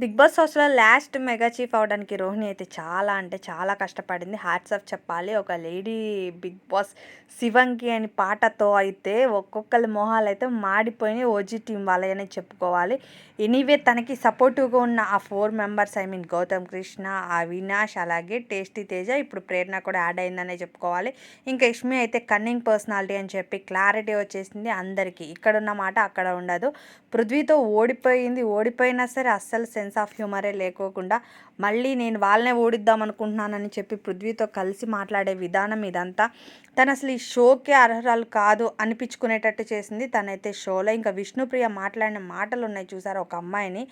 Big boss హౌస్లో last mega chief అవడానికి రోహిణి అయితే చాలా అంటే చాలా కష్టపడింది. హ్యాట్స్ ఆఫ్ చెప్పాలి. ఒక లేడీ బిగ్ బాస్ శివంకి అని పాటతో అయితే ఒక్కొక్కరి మొహాలు అయితే మాడిపోయినాయి ఓజీ టీం వాళ్ళని చెప్పుకోవాలి. ఎనీవే తనకి సపోర్టివ్గా ఉన్న ఆ four members I mean Gautham Krishna Avinash అలాగే టేస్టీ తేజ ఇప్పుడు ప్రేరణ కూడా యాడ్ అయిందనే చెప్పుకోవాలి. ఇంకా యష్మి అయితే కన్నింగ్ పర్సనాలిటీ అని చెప్పి క్లారిటీ వచ్చేసింది అందరికీ. ఇక్కడ ఉన్న మాట అక్కడ ఉండదు. పృథ్వీతో ఓడిపోయింది. ఓడిపోయినా సరే అస్సలు సెన్స్ ఆఫ్ హ్యూమరే లేకోకుండా మళ్ళీ నేను వాళ్ళనే ఓడిద్దాం అనుకుంటున్నానని చెప్పి పృథ్వీతో కలిసి మాట్లాడే విధానం ఇదంతా. తను అసలు ఈ షోకే అర్హరాలు కాదు అనిపించుకునేటట్టు చేసింది. తనైతే షోలో ఇంకా విష్ణుప్రియ మాట్లాడిన మాటలు ఉన్నాయి చూసారు? ఒక అమ్మాయిని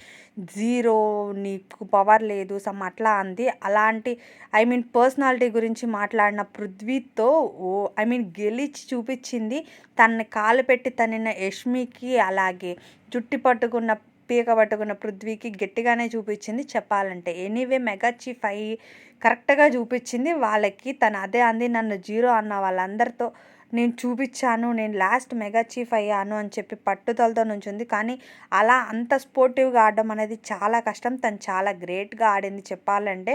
జీరో నీకు పవర్ లేదు సమ్ అట్లా అంది. అలాంటి ఐ మీన్ పర్సనాలిటీ గురించి మాట్లాడిన పృథ్వీతో ఓ ఐ మీన్ గెలిచి చూపించింది. తనని కాలు పెట్టి తనిన యష్మికి అలాగే జుట్టి పట్టుకున్న పీక పట్టుకున్న పృథ్వీకి గట్టిగానే చూపించింది చెప్పాలంటే. ఎనీవే మెగా చీఫ్ అయ్యి కరెక్ట్గా చూపించింది వాళ్ళకి. తను అదే అంది నన్ను జీరో అన్న వాళ్ళందరితో నేను చూపించాను నేను లాస్ట్ మెగా చీఫ్ అయ్యాను అని చెప్పి పట్టుదలతో నుంచింది. కానీ అలా అంత స్పోర్టివ్గా ఆడడం అనేది చాలా కష్టం. తను చాలా గ్రేట్గా ఆడింది చెప్పాలంటే.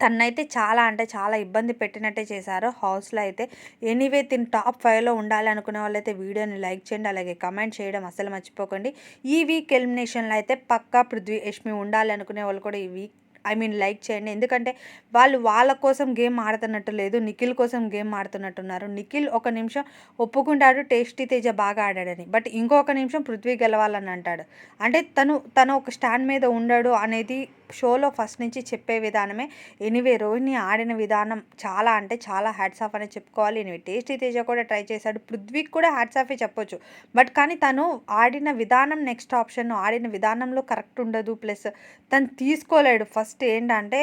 తన్నైతే చాలా అంటే చాలా ఇబ్బంది పెట్టినట్టే చేశారు. హౌస్లో అయితే ఎనీవే తిని టాప్ ఫైవ్లో ఉండాలి అనుకునే వాళ్ళైతే వీడియోని లైక్ చేయండి అలాగే కమెంట్ చేయడం అసలు మర్చిపోకండి. ఈ వీక్ ఎలిమినేషన్లో అయితే పక్కా పృథ్వీ యష్మి ఉండాలి అనుకునే వాళ్ళు కూడా ఈ వీక్ ఐ మీన్ లైక్ చేయండి. ఎందుకంటే వాళ్ళు వాళ్ళ కోసం గేమ్ ఆడుతున్నట్టు లేదు నిఖిల్ కోసం గేమ్ ఆడుతున్నట్టున్నారు. నిఖిల్ ఒక నిమిషం ఒప్పుకుంటాడు టేస్టీ తేజ బాగా ఆడాడని. బట్ ఇంకొక నిమిషం పృథ్వీ గెలవాలని అంటాడు. అంటే తను తను ఒక స్టాండ్ మీద ఉండడు అనేది షోలో ఫస్ట్ నుంచి చెప్పే విధానమే. ఎనివే రోహిణి ఆడిన విధానం చాలా అంటే చాలా హ్యాట్స్ ఆఫ్ అని చెప్పుకోవాలి. ఎనివే టేస్టీ తేజ కూడా ట్రై చేశాడు. పృథ్వీకి కూడా హ్యాట్స్ ఆఫే చెప్పొచ్చు. బట్ కానీ తను ఆడిన విధానం నెక్స్ట్ ఆప్షన్. ఆడిన విధానంలో కరెక్ట్ ఉండదు. ప్లస్ తను తీసుకోలేడు. ఫస్ట్ ఏంటంటే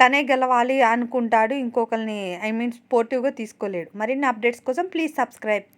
తనే గెలవాలి అనుకుంటాడు. ఇంకొకరిని ఐ మీన్ స్పోర్టివ్గా తీసుకోలేడు. మరిన్ని అప్డేట్స్ కోసం ప్లీజ్ సబ్స్క్రైబ్.